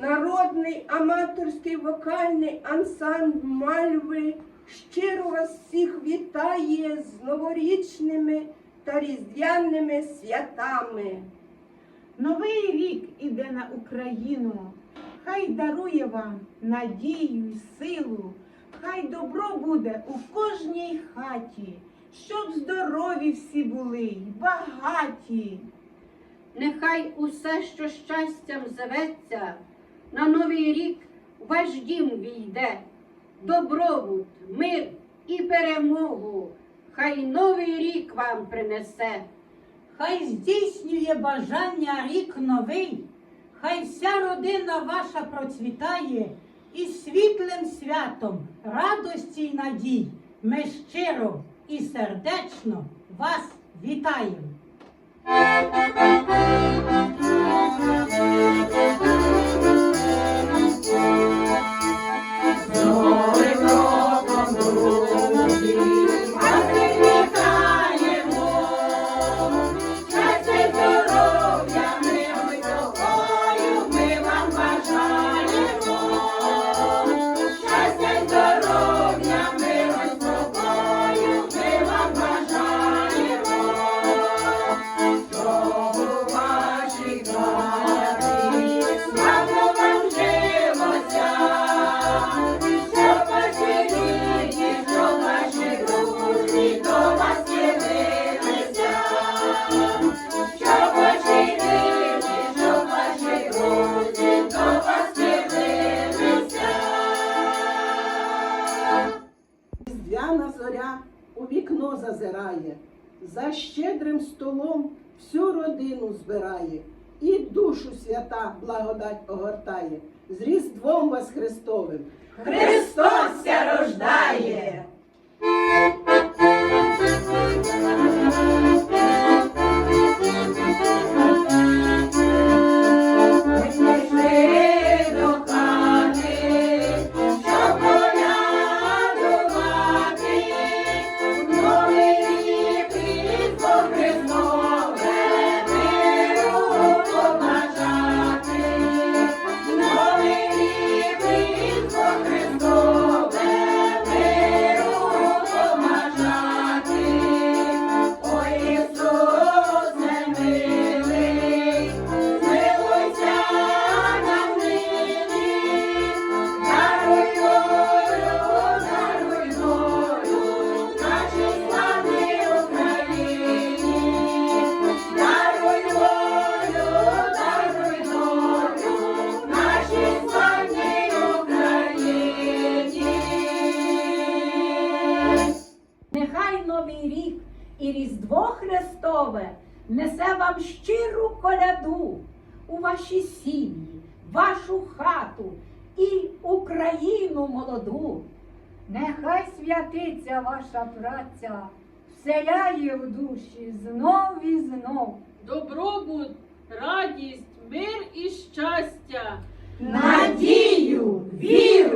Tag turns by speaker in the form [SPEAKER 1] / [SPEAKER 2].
[SPEAKER 1] народний аматорський вокальний ансамбль Мальви щиро вас всіх вітає з новорічними та різдвяними святами.
[SPEAKER 2] Новий рік іде на Україну, хай дарує вам надію й силу, хай добро буде у кожній хаті, щоб здорові всі були й багаті.
[SPEAKER 3] Нехай усе, що щастям зветься, на новий рік ваш дім війде. Добробут, мир і перемогу, хай новий рік вам принесе.
[SPEAKER 4] Хай здійснює бажання рік новий, хай вся родина ваша процвітає, і світлим святом радості й надій ми щиро і сердечно вас вітаємо.
[SPEAKER 1] Вікно зазирає, за щедрим столом всю родину збирає, і душу свята благодать огортає. З Різдвом вас Христовим! Христос рождає!
[SPEAKER 5] Новий рік і Різдво Христове несе вам щиру коляду у ваші сім'ї, вашу хату і Україну молоду.
[SPEAKER 6] Нехай святиться ваша праця, вселяє в душі знов і знов.
[SPEAKER 7] добробут, радість, мир і щастя.
[SPEAKER 1] Надію, віру